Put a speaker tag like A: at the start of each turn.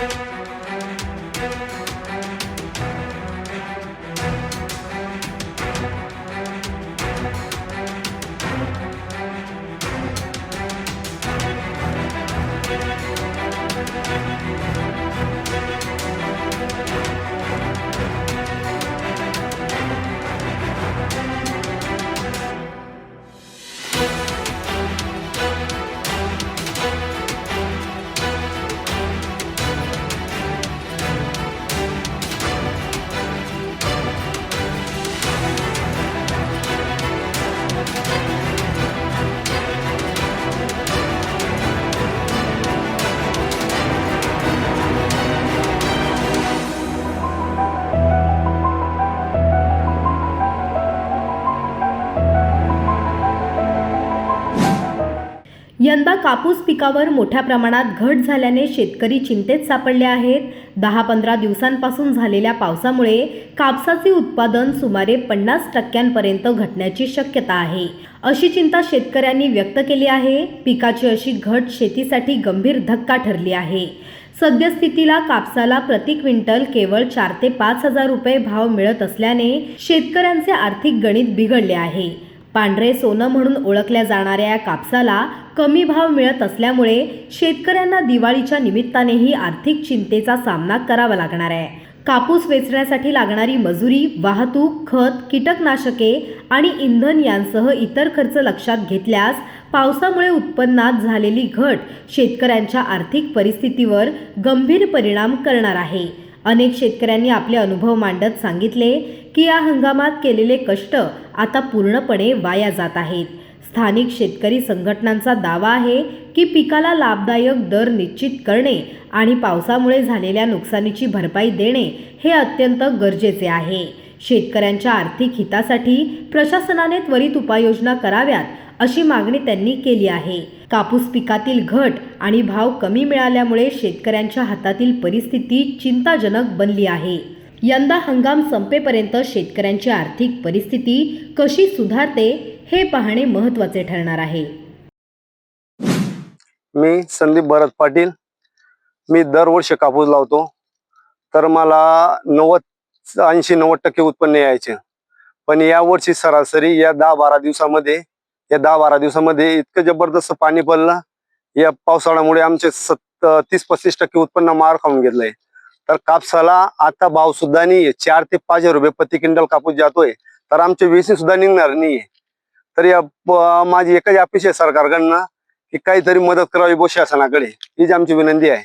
A: Müzik यंदा कापूस पिकावर मोठ्या प्रमाणात घट झाल्याने शेतकरी चिंतेत सापडले आहेत. दहा पंधरा दिवसांपासून झालेल्या पावसामुळे कापसाचे उत्पादन सुमारे पन्नास टक्क्यांपर्यंत घटण्याची शक्यता आहे. अशी चिंता शेतकऱ्यांनी व्यक्त केली आहे. पिकाची अशी घट शेतीसाठी गंभीर धक्का ठरली आहे. सद्यस्थितीला कापसाला प्रति क्विंटल केवळ चार ते पाच हजार रुपये भाव मिळत असल्याने शेतकऱ्यांचे आर्थिक गणित बिघडले आहे. पांढरे सोनं म्हणून ओळखल्या जाणाऱ्या या कापसाला कमी भाव मिळत असल्यामुळे शेतकऱ्यांना दिवाळीच्या निमित्तानेही आर्थिक चिंतेचा सामना करावा लागणार आहे. कापूस वेचण्यासाठी लागणारी मजुरी वाहतूक खत कीटकनाशके आणि इंधन यांसह इतर खर्च लक्षात घेतल्यास पावसामुळे उत्पन्नात झालेली घट शेतकऱ्यांच्या आर्थिक परिस्थितीवर गंभीर परिणाम करणार आहे. अनेक शेतकऱ्यांनी आपले अनुभव मांडत सांगितले की या हंगामात केलेले कष्ट आता पूर्णपणे वाया जात आहेत. स्थानिक शेतकरी संघटनांचा दावा आहे की पिकाला लाभदायक दर निश्चित करणे आणि पावसामुळे झालेल्या नुकसानीची भरपाई देणे हे अत्यंत गरजेचे आहे. शेतकऱ्यांच्या आर्थिक हितासाठी प्रशासनाने त्वरित उपाययोजना कराव्यात अशी मागणी त्यांनी केली आहे. कापूस पिकातील घट आणि भाव कमी मिळाल्यामुळे शेतकऱ्यांच्या हातातील परिस्थिती चिंताजनक बनली आहे. यंदा हंगाम संपेपर्यंत शेतकऱ्यांची आर्थिक परिस्थिती कशी सुधारते हे पाहणे महत्त्वाचे ठरणार आहे.
B: मी संदीप भरत पाटील. मी दरवर्षी कापूस लावतो. तर मला नव्वद ऐंशी नव्वद टक्के उत्पन्न यायचे. पण यावर्षी सरासरी या दहा बारा दिवसामध्ये या दहा बारा दिवसामध्ये इतकं जबरदस्त पाणी पडलं. या पावसाळ्यामुळे आमचे सत्त तीस पस्तीस टक्के उत्पन्न मार खाऊन घेतलंय. तर कापसाला आता भाव सुद्धा नाहीये. चार ते पाच रुपये प्रति क्विंटल कापूस जातोय. तर आमचे वेसी सुद्धा निघणार नाहीये. तर या माझी एकच अपेक्षा आहे सरकारकडनं की काहीतरी मदत करावी बुवा शासनाकडे. हीच आमची विनंती आहे.